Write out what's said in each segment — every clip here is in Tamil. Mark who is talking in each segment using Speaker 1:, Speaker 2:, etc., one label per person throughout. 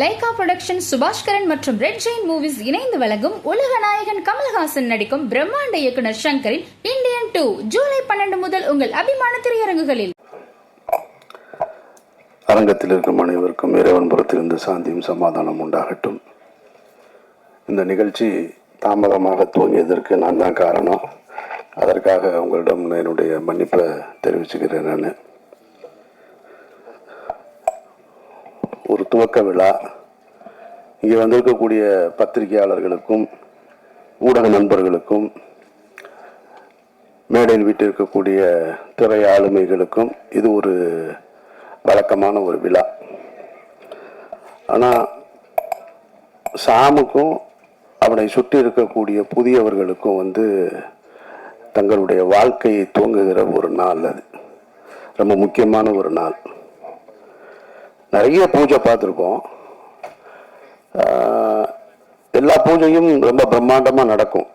Speaker 1: லைகா புரொடக்ஷன் சுபாஷ்கரன் மற்றும் ரெட் ஜெயின் மூவிஸ் இணைந்து வழங்கும் உலக நாயகன் கமல்ஹாசன் நடிக்கும் பிரம்மாண்ட இயக்குனர் ஷங்கரின் இந்தியன் டூ ஜூலை பன்னெண்டு முதல் உங்கள் அபிமான திரையரங்குகளில்.
Speaker 2: அரங்கத்தில் இருக்கும் அனைவருக்கும் இறைவன் புறத்திலிருந்து சாந்தியும் சமாதானம் உண்டாகட்டும். இந்த நிகழ்ச்சி தாமதமாக துவங்கியதற்கு நான் தான் காரணம். அதற்காக உங்களிடம் என்னுடைய மன்னிப்பை தெரிவிச்சுக்கிறேன் நான். ஒரு துவக்க விழா. இங்கே வந்திருக்கக்கூடிய பத்திரிகையாளர்களுக்கும் ஊடக நண்பர்களுக்கும் மேடையில் வீட்டிருக்கக்கூடிய திரை ஆளுமைகளுக்கும் இது ஒரு வழக்கமான ஒரு விழா. ஆனால் சாமுக்கும் அவனை சுற்றி இருக்கக்கூடிய புதியவர்களுக்கும் வந்து தங்களுடைய வாழ்க்கையை துவங்குகிற ஒரு நாள் அது. ரொம்ப முக்கியமான ஒரு நாள். நிறைய பூஜை பார்த்துருக்கோம். எல்லா பூஜையும் ரொம்ப பிரம்மாண்டமாக நடக்கும்.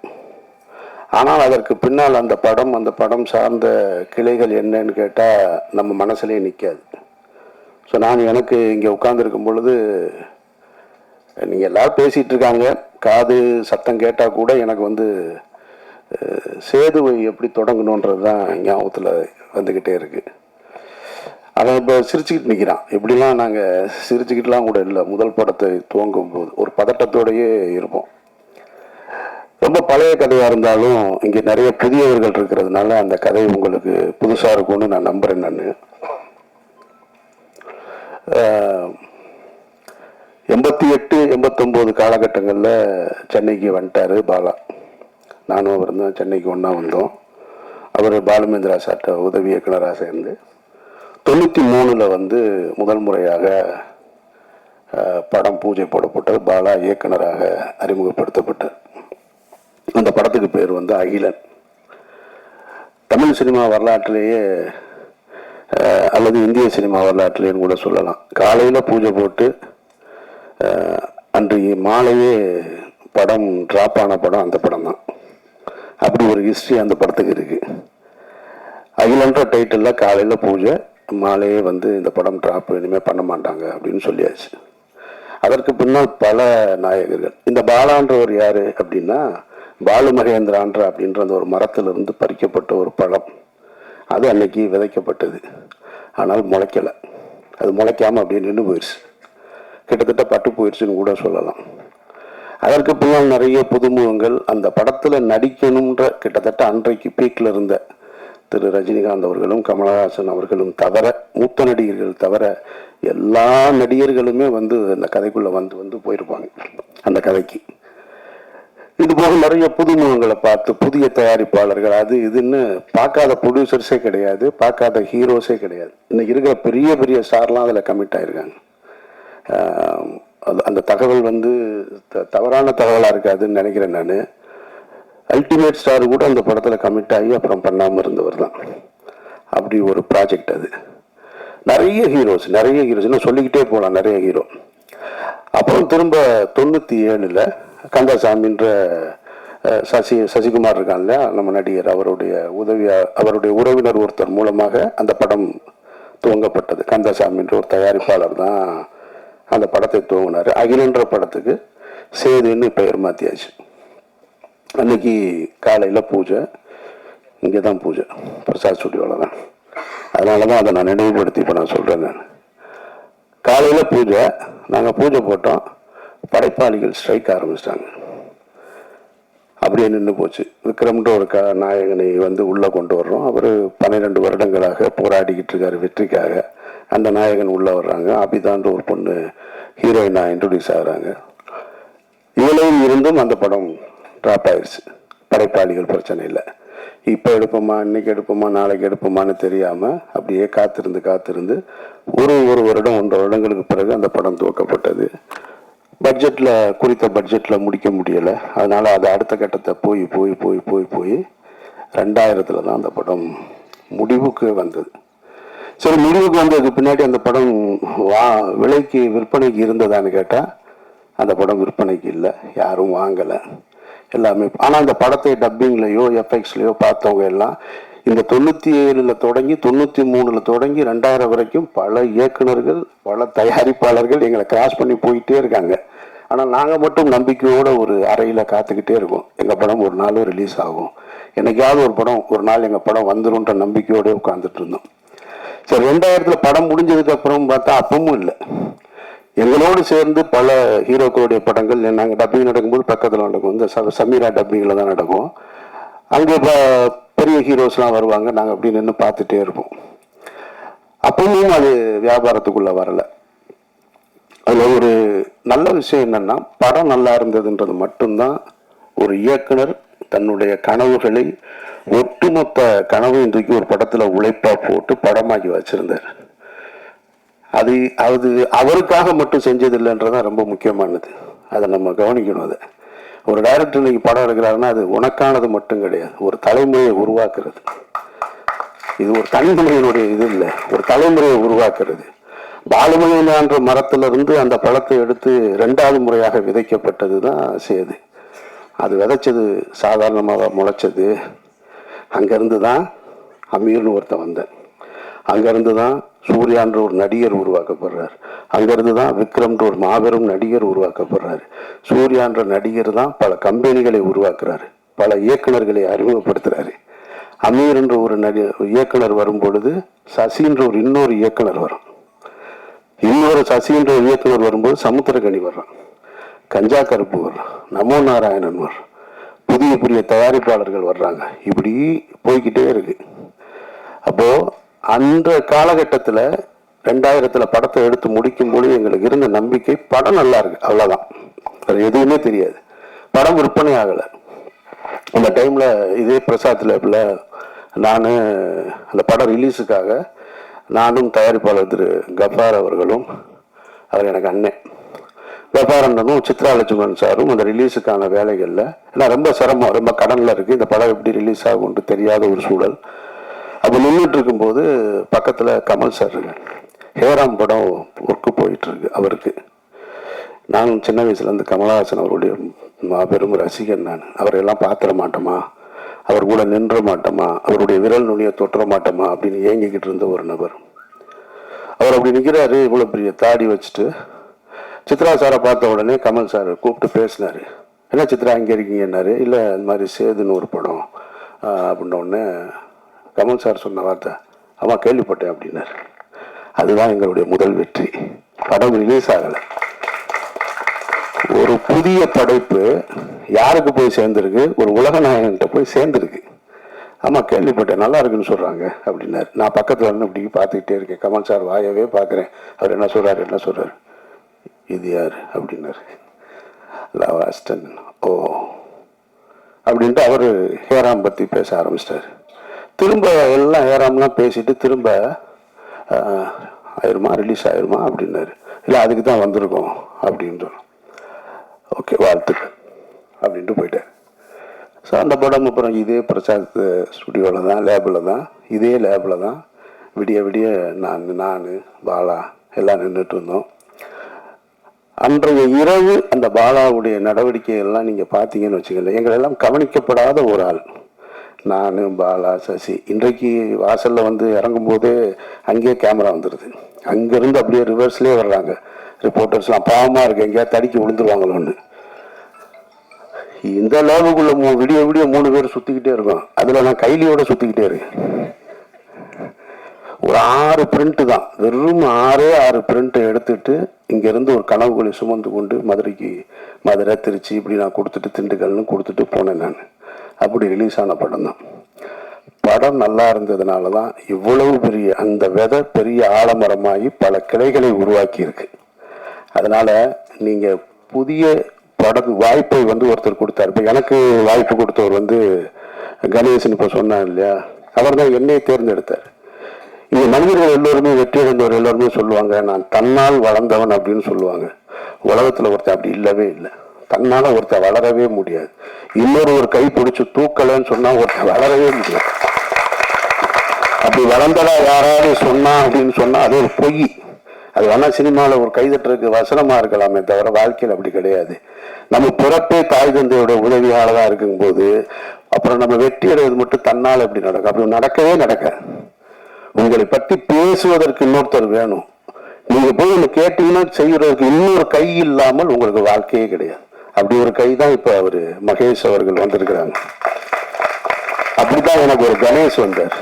Speaker 2: ஆனால் அதற்கு பின்னால் அந்த படம் அந்த படம் சார்ந்த கிளைகள் என்னன்னு கேட்டால் நம்ம மனசுலேயே நிற்காது ஸோ நான் எனக்கு இங்கே உட்காந்துருக்கும் பொழுது நீங்கள் எல்லோரும் பேசிகிட்டு இருக்காங்க. காது சத்தம் கேட்டால் கூட எனக்கு வந்து சேதுவை எப்படி தொடங்கணுன்றது தான் ஞாபகத்தில் வந்துக்கிட்டே இருக்குது அவன் இப்போ சிரிச்சுக்கிட்டு நிற்கிறான். இப்படிலாம் நாங்கள் சிரிச்சுக்கிட்டுலாம் கூட இல்லை. முதல் படத்தை துவங்கும் போது ஒரு பதட்டத்தோடையே இருப்போம். ரொம்ப பழைய கதையாக இருந்தாலும் இங்கே நிறைய புதியவர்கள் இருக்கிறதுனால அந்த கதை உங்களுக்கு புதுசாக இருக்கும்னு நான் நம்புகிறேன் நான். எண்பத்தி எட்டு எண்பத்தொம்போது காலகட்டங்களில் சென்னைக்கு வந்துட்டார் பாலா. நானும் அவர் தான் சென்னைக்கு ஒன்றா வந்தோம். அவர் பாலுமேந்திரா சார்ட்ட உதவி இயக்குனராக சேர்ந்து. தொண்ணூற்றி மூணில் வந்து முதல் முறையாக படம் பூஜை போடப்பட்டது. பாலா இயக்குனராக அறிமுகப்படுத்தப்பட்டார் அந்த படத்துக்கு பேர் வந்து அகிலன். தமிழ் சினிமா வரலாற்றிலேயே அல்லது இந்திய சினிமா வரலாற்றிலேன்னு கூட சொல்லலாம். காலையில் பூஜை போட்டு அன்றைக்கு அன்றைய மாலையே படம் ட்ராப் ஆன படம் அந்த படம் தான். அப்படி ஒரு ஹிஸ்ட்ரி அந்த படத்துக்கு இருக்குது அகிலன்ற டைட்டிலில் காலையில் பூஜை மாலையே வந்து இந்த படம் ட்ராப் இனிமேல் பண்ண மாட்டாங்க அப்படின்னு சொல்லியாச்சு. அதற்கு பின்னால் பல நாயகர்கள். இந்த பாலான்றவர் யார் அப்படின்னா பாலு மகேந்திரான்ற அப்படின்ற அந்த ஒரு மரத்திலிருந்து பறிக்கப்பட்ட ஒரு பழம். அது அன்னைக்கு விதைக்கப்பட்டது. ஆனால் முளைக்கலை. அது முளைக்காமல் அப்படியே நின்று போயிடுச்சு கிட்டத்தட்ட பட்டு போயிடுச்சுன்னு கூட சொல்லலாம். அதற்கு பின்னால் நிறைய புதுமுகங்கள் அந்த படத்தில் நடிக்கணுன்ற கிட்டத்தட்ட அன்றைக்கு பீக்கில் இருந்த திரு ரஜினிகாந்த் அவர்களும் கமலஹாசன் அவர்களும் தவிர மூத்த நடிகர்கள் தவிர எல்லா நடிகர்களுமே வந்து அந்த கதைக்குள்ளே வந்து வந்து போயிருப்பாங்க. அந்த கதைக்கு. இது போக நிறைய புதுமுகங்களை பார்த்து புதிய தயாரிப்பாளர்கள் அது இதுன்னு பார்க்காத ப்ரொடியூசர்ஸே கிடையாது பார்க்காத ஹீரோஸே கிடையாது. இன்னைக்கு இருக்கிற பெரிய பெரிய ஸ்டார்லாம் அதில் கமிட் ஆயிருக்காங்க. அது- அந்த தகவல் வந்து த- தவறான தகவலாக இருக்காதுன்னு நினைக்கிறேன் நான். அல்டிமேட் ஸ்டார் கூட அந்த படத்தில் கமிட் ஆகி அப்புறம் பண்ணாமல் இருந்தவர் தான். அப்படி ஒரு ப்ராஜெக்ட் அது. நிறைய ஹீரோஸ் நிறைய ஹீரோஸ் இன்னும் சொல்லிக்கிட்டே போகலாம் நிறைய ஹீரோ அப்புறம் திரும்ப தொண்ணூற்றி ஏழில் கந்தசாமின்ற சசி சசிகுமார் இருக்கான்ல நம்ம நடிகர் அவருடைய உதவியா அவருடைய உறவினர் ஒருத்தர் மூலமாக அந்த படம் துவங்கப்பட்டது. கந்தசாமின்ற ஒரு தயாரிப்பாளர் தான் அந்த படத்தை துவங்கினார். அகிலன்ற படத்துக்கு சேதுன்னு பெயர் மாற்றியாச்சு அன்னைக்கு காலையில் பூஜை இங்கே தான் பூஜை. பிரசாத் ஸ்டுடியோவில் தான் அதனால தான் அதை நான் நினைவுபடுத்தி இப்போ நான் சொல்கிறேன் நான். காலையில் பூஜை நாங்கள் பூஜை போட்டோம். படைப்பாளிகள் ஸ்ட்ரைக் ஆரம்பிச்சிட்டாங்க. அப்படியே நின்று போச்சு. விக்ரம்ன்ற ஒரு க நாயகனை வந்து உள்ளே கொண்டு வர்றோம். அவர் பன்னிரெண்டு வருடங்களாக போராடிக்கிட்டு இருக்காரு வெற்றிக்காக. அந்த நாயகன் உள்ளே வர்றாங்க. அபிதான்ற ஒரு பொண்ணு ஹீரோயினாக இன்ட்ரடியூஸ் ஆகுறாங்க. இவ்வளவு இருந்தும் அந்த படம் ட்ராப் ஆயிடுச்சு படைப்பாளிகள் பிரச்சனை இல்லை. இப்போ எடுப்போமா இன்னைக்கு எடுப்போமா நாளைக்கு எடுப்போமான்னு தெரியாமல் அப்படியே காத்திருந்து காத்திருந்து ஒரு ஒரு வருடம் ஒன்றரை வருடங்களுக்கு பிறகு அந்த படம் துவக்கப்பட்டது. பட்ஜெட்டில் குறித்த பட்ஜெட்டில் முடிக்க முடியலை. அதனால் அது அடுத்த கட்டத்தை போய் போய் போய் போய் போய் ரெண்டாயிரத்தில் தான் அந்த படம் முடிவுக்கு வந்தது. சரி முடிவுக்கு வந்ததுக்கு பின்னாடி அந்த படம் வா விலைக்கு விற்பனைக்கு இருந்ததான்னு கேட்டால் அந்த படம் விற்பனைக்கு இல்லை. யாரும் வாங்கலை. எல்லாமே. ஆனால் அந்த படத்தை டப்பிங்லேயோ எஃப்எக்ஸ்லேயோ பார்த்தவங்க எல்லாம் இந்த தொண்ணூற்றி ஏழில் தொடங்கி தொண்ணூற்றி மூணில் தொடங்கி ரெண்டாயிரம் வரைக்கும் பல இயக்குனர்கள் பல தயாரிப்பாளர்கள் எங்களை கிராஸ் பண்ணி போயிட்டே இருக்காங்க. ஆனால் நாங்கள் மட்டும் நம்பிக்கையோட ஒரு அறையில் காத்துக்கிட்டே இருக்கோம். எங்கள் படம் ஒரு நாள் ரிலீஸ் ஆகும். என்னைக்காவது ஒரு படம் ஒரு நாள் எங்கள் படம் வந்துடும்ன்ற நம்பிக்கையோடு உட்காந்துட்டு இருந்தோம். சரி ரெண்டாயிரத்தில் படம் முடிஞ்சதுக்கப்புறம் பார்த்தா அப்பவும் இல்லை. எங்களோடு சேர்ந்து பல ஹீரோக்களுடைய படங்கள் நாங்கள் டப்பிங் நடக்கும்போது பக்கத்தில் நடக்கும். இந்த ச- சமீரா டப்பிங்கில் தான் நடக்கும். அங்கே இப்போ பெரிய ஹீரோஸ்லாம் வருவாங்க. நாங்கள் அப்படி நின்று பார்த்துட்டே இருப்போம். அப்பவும் அது வியாபாரத்துக்குள்ளே வரலை. அதில் ஒரு நல்ல விஷயம் என்னென்னா படம் நல்லா இருந்ததுன்றது மட்டும்தான் ஒரு இயக்குனர் தன்னுடைய கனவுகளை ஒட்டுமொத்த கனவையும் தூக்கி ஒரு படத்தில் உழைப்பாக போட்டு படமாக்கி வச்சுருந்தார். அது அது அவருக்காக மட்டும் செஞ்சது இல்லைன்றதான் ரொம்ப முக்கியமானது. அதை நம்ம கவனிக்கணும் அதை. ஒரு டைரக்டர் இன்னைக்கு படம் எடுக்கிறாருன்னா அது உனக்கானது மட்டும் கிடையாது. ஒரு தலைமுறையை உருவாக்குறது. இது ஒரு தனிமுறையினுடைய இது இல்லை. ஒரு தலைமுறையை உருவாக்குறது. பாலுமணியான்ற மரத்திலிருந்து அந்த பழத்தை எடுத்து ரெண்டாவது முறையாக விதைக்கப்பட்டது தான் சேது. அது விதைச்சது சாதாரணமாக முளைச்சது. அங்கேருந்து தான் அமீர்னு ஒருத்தன் வந்தேன். அங்கேருந்து தான் சூர்யான்ற ஒரு நடிகர் உருவாக்கப்படுறார். அங்கேருந்து தான் விக்ரம்ன்ற ஒரு மாபெரும் நடிகர் உருவாக்கப்படுறாரு. சூர்யான்ற நடிகர் தான் பல கம்பெனிகளை உருவாக்குறாரு. பல இயக்குனர்களை அறிமுகப்படுத்துறாரு. அமீர்ன்ற ஒரு நடி இயக்குனர் வரும் பொழுது சசின்ற ஒரு இன்னொரு இயக்குனர் வரும். இன்னொரு சசின்ற ஒரு இயக்குனர் வரும்போது சமுத்திரகனி வர்றான். கஞ்சா கருப்பு வர்றான். நமோ நாராயணன் வர்றான். புதிய புதிய தயாரிப்பாளர்கள் வர்றாங்க. இப்படி போய்கிட்டே இருக்கு. அப்போது அந்த காலகட்டத்தில் ரெண்டாயிரத்தில் படத்தை எடுத்து முடிக்கும் பொழுது எங்களுக்கு இருந்த நம்பிக்கை படம் நல்லா இருக்கு அவ்வளோதான் அது எதுவுமே தெரியாது. படம் விற்பனை ஆகலை. அந்த டைமில் இதே பிரசாத் லேப்ல நான் அந்த படம் ரிலீஸுக்காக நானும் தயாரிப்பாளர் திரு கஃபார் அவர்களும் அவர் எனக்கு அண்ணன் கஃபார் அண்ணனும் சித்ரா லட்சுமணன் சாரும் அந்த ரிலீஸுக்கான வேலைகளில் ஏன்னா ரொம்ப சிரமம் ரொம்ப கடனில் இருக்குது இந்த படம் எப்படி ரிலீஸ் ஆகும்னு தெரியாத ஒரு சூழல். அப்போ நின்றுட்டு இருக்கும்போது பக்கத்தில் கமல் சார் இருக்கு ஹேராம் படம் ஒர்க்கு போயிட்டுருக்கு அவருக்கு. நானும் சின்ன வயசுலேருந்து கமலஹாசன் அவருடைய மாபெரும் ரசிகன் நான். அவரையெல்லாம் பார்த்துட மாட்டோமா? அவர் கூட நின்ற மாட்டோமா? அவருடைய விரல் நுனியை தொட்டுற மாட்டோமா? அப்படின்னு ஏங்கிக்கிட்டு இருந்த ஒரு நபர். அவர் அப்படி நிற்கிறாரு இவ்வளோ பெரிய தாடி வச்சுட்டு. சித்ரா சாரை பார்த்த உடனே கமல் சார் கூப்பிட்டு பேசினாரு. என்ன சித்ரா அங்கே இருக்கீங்கன்னாரு இல்லை இந்த மாதிரி சேதுன்னு ஒரு படம். அப்படின்ன உடனே கமல் சார் சொன்ன வார்த்தை. ஆமாம் கேள்விப்பட்டேன் அப்படின்னாரு. அதுதான் எங்களுடைய முதல் வெற்றி. படம் ரிலீஸ் ஆகலை. ஒரு புதிய படைப்பு யாருக்கு போய் சேர்ந்துருக்கு? ஒரு உலக நாயகன்கிட்ட போய் சேர்ந்துருக்கு. ஆமாம் கேள்விப்பட்டேன். நல்லா இருக்குன்னு சொல்கிறாங்க அப்படின்னாரு. நான் பக்கத்தில் வந்து இப்படி பார்த்துக்கிட்டே இருக்கேன். கமல் சார் வாயவே பார்க்குறேன். அவர் என்ன சொல்கிறார் என்ன சொல்கிறார் இது யார் அப்படின்னாரு. லவாஸ்டன் ஓ. அப்படின்ட்டு அவர் ஹேராம் பற்றி பேச ஆரம்பிச்சிட்டாரு. திரும்ப எல்லாம் ஏறாமலாம் பேசிட்டு திரும்ப ஆயிடுமா ஆயிருமா? ரிலீஸ் ஆயிருமா? அப்படின்னாரு. இல்லை அதுக்கு தான் வந்திருக்கோம் அப்படின்றோம் ஓகே வாழ்த்துக்கள் அப்படின்ட்டு போயிட்டேன் ஸோ அந்த படம் அப்புறம் இதே பிரசாத் ஸ்டுடியோவில் தான் லேபில் தான் இதே லேபில் தான் விடிய விடிய நான் நான் பாலா எல்லாம் நின்றுட்டு இருந்தோம். அன்றைய இரவு அந்த பாலாவுடைய நடவடிக்கைகள்லாம் நீங்கள் பார்த்தீங்கன்னு வச்சுக்கல எங்களெல்லாம் கவனிக்கப்படாத ஒரு ஆள். நான் பாலா சசி. இன்றைக்கு வாசலில் வந்து இறங்கும்போது அங்கேயே கேமரா வந்துடுது அங்கேருந்து அப்படியே ரிவர்ஸ்லேயே வர்றாங்க. ரிப்போர்ட்டர்ஸ்லாம் பாவமாக இருக்கு எங்கேயாவது தடிக்கி விழுந்துருவாங்களோன்னு. இந்த லேபுக்குள்ள மூ விடிய விடிய மூணு பேர் சுத்திக்கிட்டே இருக்கோம். அதுல நான் கைலியோட சுத்திக்கிட்டே இருக்கேன். ஒரு ஆறு பிரிண்ட் தான். வெறும் ஆறே ஆறு பிரிண்ட் எடுத்துட்டு இங்க இருந்து ஒரு கனவுகளை சுமந்து கொண்டு மதுரைக்கு மதுரை திருச்சி இப்படி நான் கொடுத்துட்டு திண்டுக்கல்னு கொடுத்துட்டு போனேன் நான். அப்படி ரிலீஸ் ஆன படம் தான். படம் நல்லா இருந்ததுனால தான் இவ்வளவு பெரிய அந்த விதை பெரிய ஆலமரமாகி பல கிளைகளை உருவாக்கி இருக்கு நீங்கள் புதிய படம் வாய்ப்பை வந்து ஒருத்தர் கொடுத்தாரு. இப்போ எனக்கு வாய்ப்பு கொடுத்தவர் வந்து கணேசன் இப்போ சொன்னார் இல்லையா? அவர் தான் என்னை தேர்ந்தெடுத்தார். இந்த மனிதர்கள் எல்லோருமே வெற்றி அடைந்தவர் எல்லோருமே சொல்லுவாங்க நான் தன்னால் வளர்ந்தவன் அப்படின்னு சொல்லுவாங்க. உலகத்தில் ஒருத்தர் அப்படி இல்லவே இல்லை. தன்னால் ஒருத்தர் வளரவே முடியாது. இன்னொரு ஒரு கை பிடிச்சி தூக்கலன்னு சொன்னால் ஒருத்தன் வளரவே முடியாது. அப்படி வளர்ந்ததா யாராவது சொன்னா அப்படின்னு சொன்னால் அது ஒரு பொய். அது வேணால் சினிமாவில் ஒரு கைதட்டுறதுக்கு வசனமாக இருக்கலாமே தவிர வாழ்க்கையில் அப்படி கிடையாது. நம்ம பிறப்பே தாய் தந்தையோட உதவியாளராக இருக்கும்போது அப்புறம் நம்ம வெற்றி அடைவது மட்டும் தன்னால் எப்படி நடக்கும்? அப்படி நடக்கவே நடக்க உங்களை பற்றி பேசுவதற்கு இன்னொருத்தர் வேணும். நீங்கள் போய் ஒன்று கேட்டீங்கன்னா செய்கிறதுக்கு இன்னொரு கை இல்லாமல் உங்களுக்கு வாழ்க்கையே கிடையாது. அப்படி ஒரு கை தான் இப்போ அவர் மகேஷ் அவர்கள் வந்திருக்கிறாங்க. அப்படிதான் எனக்கு ஒரு கணேஷ் வந்தார்.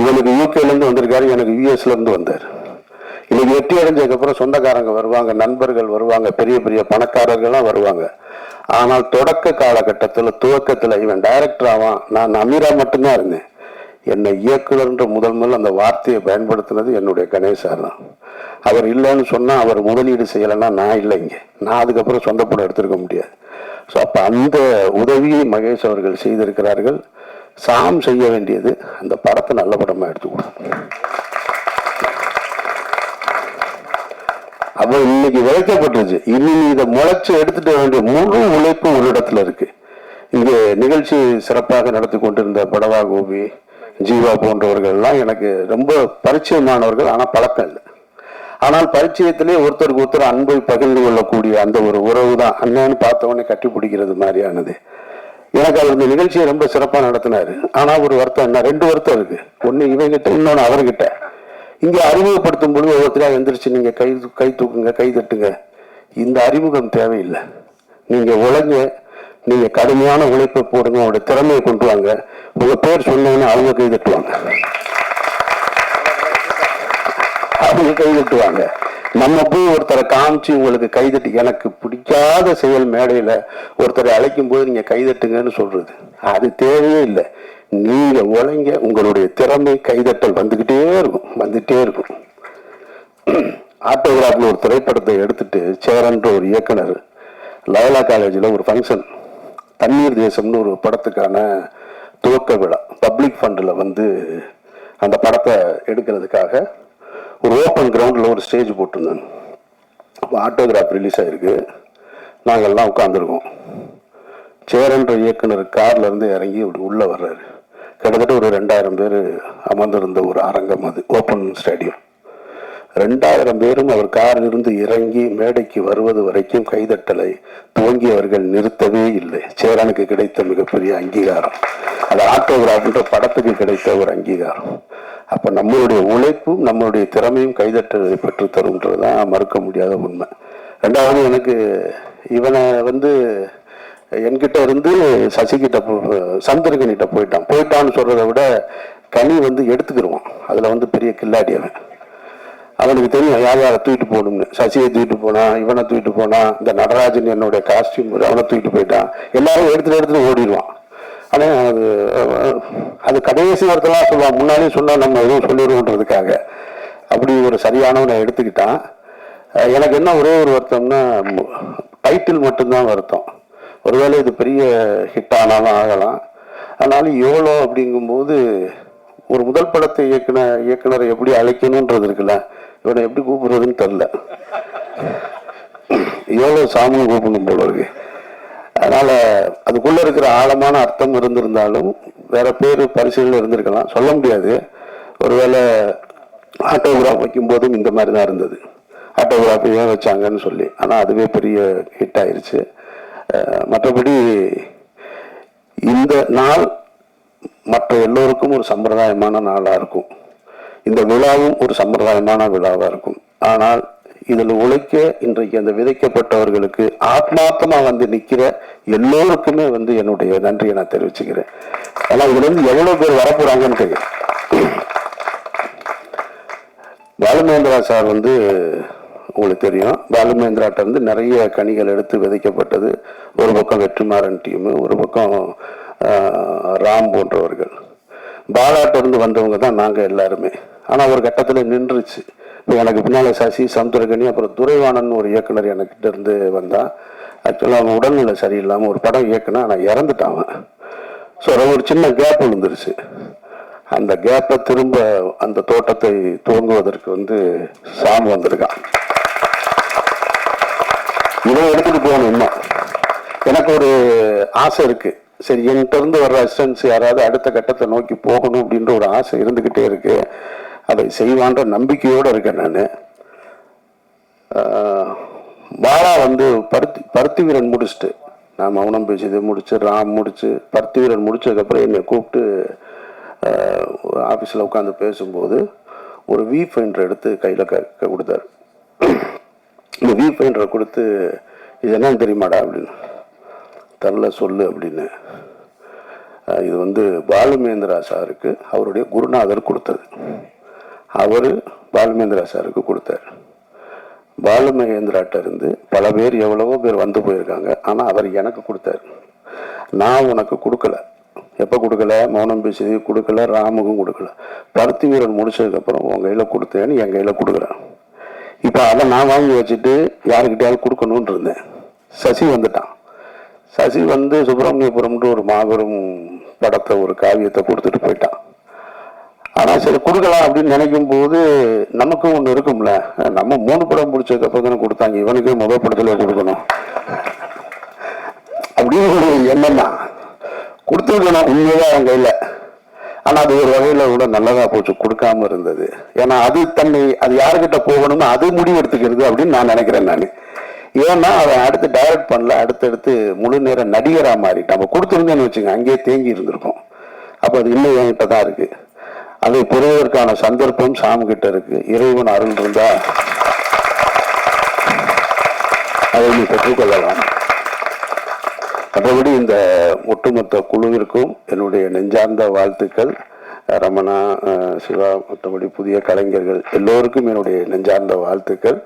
Speaker 2: இவனுக்கு யூகேலேருந்து வந்திருக்காரு எனக்கு யூஎஸ்லேருந்து வந்தார். இன்னைக்கு வெற்றி அடைஞ்சதுக்கப்புறம் சொந்தக்காரங்க வருவாங்க நண்பர்கள் வருவாங்க பெரிய பெரிய பணக்காரர்கள்லாம் வருவாங்க. ஆனால் தொடக்க காலகட்டத்தில் துவக்கத்தில் இவன் டைரக்டர் ஆவான். நான் அமீரா மட்டும்தான் இருந்தேன். என்னை இயக்குனர்ன்ற முதல் முதல் அந்த வார்த்தையை பயன்படுத்தினது என்னுடைய கணேசார் தான். அவர் இல்லைன்னு சொன்னால் அவர் முதலீடு செய்யலைன்னா நான் இல்லை இங்கே. நான் அதுக்கப்புறம் சொந்த படம் எடுத்திருக்க முடியாது. ஸோ அப்போ அந்த உதவியை மகேஷ் அவர்கள் செய்திருக்கிறார்கள். சாம் செய்ய வேண்டியது. அந்த படத்தை நல்ல படமாக எடுத்துக்கணும் அப்போ இன்னைக்கு விளைக்கப்பட்டுருச்சு. இனி இதை முளைச்சு எடுத்துட்டு வேண்டிய முழு உழைப்பு ஒரு இடத்துல இருக்கு. இங்கே நிகழ்ச்சி சிறப்பாக நடத்தி கொண்டிருந்த படவா கோபி ஜீவா போன்றவர்கள்லாம் எனக்கு ரொம்ப பரிச்சயமானவர்கள். ஆனால் பழக்கம் இல்லை. ஆனால் பரிச்சயத்திலே ஒருத்தருக்கு ஒருத்தர் அன்பை பகிர்ந்து கொள்ளக்கூடிய அந்த ஒரு உறவு தான் அண்ணன்னு பார்த்தவொடனே கட்டி பிடிக்கிறது மாதிரியானது. எனக்கு அவர் இந்த நிகழ்ச்சியை ரொம்ப சிறப்பாக நடத்தினார். ஆனால் ஒரு வருத்தம் என்ன? ரெண்டு வருத்தம் இருக்கு. ஒன்று இவங்கிட்ட இன்னொன்று அவர்கிட்ட. இங்கே அறிமுகப்படுத்தும் பொழுது ஒவ்வொருத்தராக எந்திரிச்சு நீங்கள் கை கை தூக்குங்க கை தட்டுங்க. இந்த அறிமுகம் தேவையில்லை. நீங்கள் உழைங்க நீங்கள் கடுமையான உழைப்பை போடுங்க அவருடைய திறமையை கொண்டு வாங்க. உங்கள் பேர் சொன்னீங்கன்னா அவங்க கை தட்டுவாங்க. அவங்க கைதட்டுவாங்க நம்ம போய் ஒருத்தரை காமிச்சு உங்களுக்கு கைதட்டி எனக்கு பிடிக்காத செயல் மேடையில் ஒருத்தரை அழைக்கும் போது நீங்கள் கைதட்டுங்கன்னு சொல்கிறது அது தேவையே இல்லை. நீங்கள் உழைங்க உங்களுடைய திறமை கைதட்டல் வந்துக்கிட்டே இருக்கும் வந்துகிட்டே இருக்கும். ஆட்டோகிராஃபில் ஒரு திரைப்படத்தை எடுத்துட்டு சேரன்ற ஒரு இயக்குனர் லயலா காலேஜில் ஒரு ஃபங்க்ஷன் தண்ணீர் தேசம்னு ஒரு படத்துக்கான துவக்க விழா பப்ளிக் ஃபண்டில் வந்து அந்த படத்தை எடுக்கிறதுக்காக ஒரு ஓப்பன் கிரவுண்டில் ஒரு ஸ்டேஜ் போட்டிருந்தாங்க அப்போ ஆட்டோகிராஃப் ரிலீஸ் ஆகிருக்கு நாங்கள்லாம் உட்காந்துருக்கோம் சேரன்ற இயக்குனர் கார்லேருந்து இறங்கி இப்படி உள்ளே வர்றாரு. கிட்டத்தட்ட ஒரு ரெண்டாயிரம் பேர் அமர்ந்திருந்த ஒரு அரங்கம் அது ஓப்பன் ஸ்டேடியம் ரெண்டாயிரம் பேரும் அவர் காரில் இருந்து இறங்கி மேடைக்கு வருவது வரைக்கும் கைதட்டலை துவங்கியவர்கள் நிறுத்தவே இல்லை. சேரனுக்கு கிடைத்த மிகப்பெரிய அங்கீகாரம். அது ஆட்டோகிராஃப்ன்ற படத்துக்கு கிடைத்த ஒரு அங்கீகாரம். அப்போ நம்மளுடைய உழைப்பும் நம்மளுடைய திறமையும் கைதட்டலை பெற்று தரும்ன்றதுதான் மறுக்க முடியாத உண்மை. ரெண்டாவது எனக்கு இவனை வந்து என்கிட்ட இருந்து சசிகிட்ட சந்திரகனிட்ட போயிட்டான். போயிட்டான்னு சொல்றதை விட கனி வந்து எடுத்துக்கிருவான். அதில் வந்து பெரிய கில்லாடி அவன். அவனுக்கு தெரியும் யார் யாரை தூக்கிட்டு போகணும்னு. சசியை தூக்கிட்டு போனான் இவனை தூக்கிட்டு போனான் இந்த நடராஜன் என்னுடைய காஸ்டியூம் அவனை தூக்கிட்டு போயிட்டான். எல்லாரும் எடுத்துட்டு எடுத்துகிட்டு ஓடிடுவான். ஆனால் அது அது கடைசி நேரத்தில் சொல்லுவான் முன்னாடியே சொன்னால் நம்ம எதுவும் சொல்லிடுவோன்றதுக்காக அப்படி ஒரு சரியானவனை எடுத்துக்கிட்டான். எனக்கு என்ன ஒரே ஒரு வருத்தம்னா டைட்டில் மட்டும்தான் வருத்தம். ஒருவேளை இது பெரிய ஹிட் ஆனாலும் ஆகலாம். ஆனாலும் எவ்வளோ அப்படிங்கும்போது ஒரு முதல் படத்தை இயக்குன இயக்குனரை எப்படி அழைக்கணுன்றது இருக்குல்ல. இவனை எப்படி கூப்பிடுறதுன்னு தெரில எவ்வளோ சாமியும் கூப்பிடணும் போல இருக்கு. அதனால் அதுக்குள்ளே இருக்கிற ஆழமான அர்த்தம் இருந்திருந்தாலும் வேற பேர் பரிசீலனை இருந்திருக்கலாம். சொல்ல முடியாது. ஒருவேளை ஆட்டோகிராஃப் வைக்கும்போதும் இந்த மாதிரி தான் இருந்தது. ஆட்டோகிராஃபி ஏன் வச்சாங்கன்னு சொல்லி. ஆனால் அதுவே பெரிய ஹிட் ஆயிடுச்சு மற்றபடி இந்த நாள் மற்ற எல்லோருக்கும் ஒரு சம்பிரதாயமான நாளாக இருக்கும். இந்த விழாவும் ஒரு சம்பிரதாயமான விழாவாக இருக்கும். ஆனால் இதில் உழைக்க இன்றைக்கு அந்த விதைக்கப்பட்டவர்களுக்கு ஆத்மார்த்தமாக வந்து நிற்கிற எல்லோருக்குமே வந்து என்னுடைய நன்றியை நான் தெரிவிச்சுக்கிறேன். ஆனால் இதுலேருந்து இருந்து பேர் வரப்போகிறாங்கன்னு தெரியும். பாலுமேந்திரா சார் வந்து உங்களுக்கு தெரியும். பாலுமேந்திராட்ட வந்து நிறைய கனிகள் எடுத்து விதைக்கப்பட்டது. ஒரு பக்கம் வெற்றிமாறன் டீமு ஒரு பக்கம் ராம் போன்றவர்கள். பாலாட்டிருந்து வந்தவங்க தான் நாங்கள் எல்லாருமே. ஆனால் ஒரு கட்டத்தில் நின்றுச்சு. எனக்கு பின்னால் சசி சமுத்திரகனி அப்புறம் துரைவாணன் ஒரு இயக்குனர் என்கிட்ட இருந்து வந்தான் ஆக்சுவலாக அவன் உடல்நிலை சரியில்லாமல் ஒரு படம் இயக்குனா நான் இறந்துட்டான் அவன். ஸோ ஒரு சின்ன கேப் விழுந்துருச்சு. அந்த கேப்பை திரும்ப அந்த தோட்டத்தை துவங்குவதற்கு வந்து சாம் வந்திருக்கான். இதை எடுத்துட்டு போகணும் இன்னும். எனக்கு ஒரு ஆசை இருக்கு. சரி என்கிட்ட இருந்து வர்ற அசிஸ்டன்ஸ் யாராவது அடுத்த கட்டத்தை நோக்கி போகணும் அப்படின்ற ஒரு ஆசை இருந்துகிட்டே இருக்கு. அதை செய்வான்ற நம்பிக்கையோடு இருக்கேன் நான். பாலா வந்து பருத்தி பருத்தி வீரன் முடிச்சுட்டு நான் மௌனம் பேசியது முடிச்சு ராம் முடிச்சு பர்த்திவீரன் முடிச்சதுக்கப்புறம் என்னை கூப்பிட்டு ஆஃபீஸில் உட்காந்து பேசும்போது ஒரு வி ஃபைண்டர் எடுத்து கையில் க கொடுத்தார் கொடுத்தாரு. இந்த வி ஃபைண்டரை கொடுத்து இது என்னன்னு தெரியுமாடா அப்படின்னு. தள்ள சொல்லு அப்படின்னு. இது வந்து பாலுமேந்திரா சாருக்கு அவருடைய குருநாதர் கொடுத்தது. அவர் பாலுமேந்திரா சாருக்கு கொடுத்தார். பாலுமகேந்திராட்ட இருந்து பல பேர் எவ்வளவோ பேர் வந்து போயிருக்காங்க. ஆனால் அவர் எனக்கு கொடுத்தாரு. நான் உனக்கு கொடுக்கல. எப்போ கொடுக்கல? மௌனம் பேசி கொடுக்கல ராமுக்கும் கொடுக்கல. பருத்தி வீரன் முடிச்சதுக்கப்புறம் உன் கையில் கொடுத்தேன்னு என் கையில் கொடுக்குறேன். இப்போ அதை நான் வாங்கி வச்சுட்டு யாருக்கிட்டையாவது கொடுக்கணும்னு இருந்தேன். சசி வந்துட்டான். சசி வந்து சுப்பிரமணியபுரம்ன்ற ஒரு மாபெரும் படத்தை ஒரு காவியத்தை கொடுத்துட்டு போயிட்டான். ஆனால் சரி கொடுக்கலாம் அப்படின்னு நினைக்கும் போது நமக்கும் ஒன்று இருக்கும்ல. நம்ம மூணு படம் முடிச்சதுக்கப்புறம் தானே கொடுத்தாங்க. இவனுக்கு முதல் படத்தில் கொடுக்கணும். அப்படின்னு ஒரு எண்ணம் தான். கொடுத்துருக்கணும் உண்மையாக அவன் கையில். ஆனால் அது ஒரு வகையில் கூட நல்லதாக போச்சு. கொடுக்காம இருந்தது. ஏன்னா அது தன்னை அது யாருக்கிட்ட போகணும்னு அது முடிவெடுத்துக்கிறது அப்படின்னு நான் நினைக்கிறேன் நான். ஏன்னா அவன் அடுத்து டைரக்ட் பண்ணல. அடுத்தடுத்து முழு நேரம் நடிகராக மாறிட்டான். நம்ம கொடுத்துருந்தேன்னு வச்சுங்க அங்கேயே தேங்கி இருந்திருக்கோம். அப்போ அது இன்னும் என்கிட்ட தான் இருக்குது அதை பெறுவதற்கான சந்தர்ப்பம் சாமி கிட்ட இருக்கு. இறைவன் அருள் இருந்தா அதை நீ பெற்றுக்கொள்ளலாம். மற்றபடி இந்த ஒட்டுமொத்த குழுவிற்கும் என்னுடைய நெஞ்சார்ந்த வாழ்த்துக்கள். ரமணா சிவா மற்றபடி புதிய கலைஞர்கள் எல்லோருக்கும் என்னுடைய நெஞ்சார்ந்த வாழ்த்துக்கள்.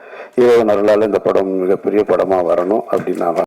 Speaker 2: இறைவன் அருளால் இந்த படம் மிகப்பெரிய படமாக வரணும் அப்படின்னு நான்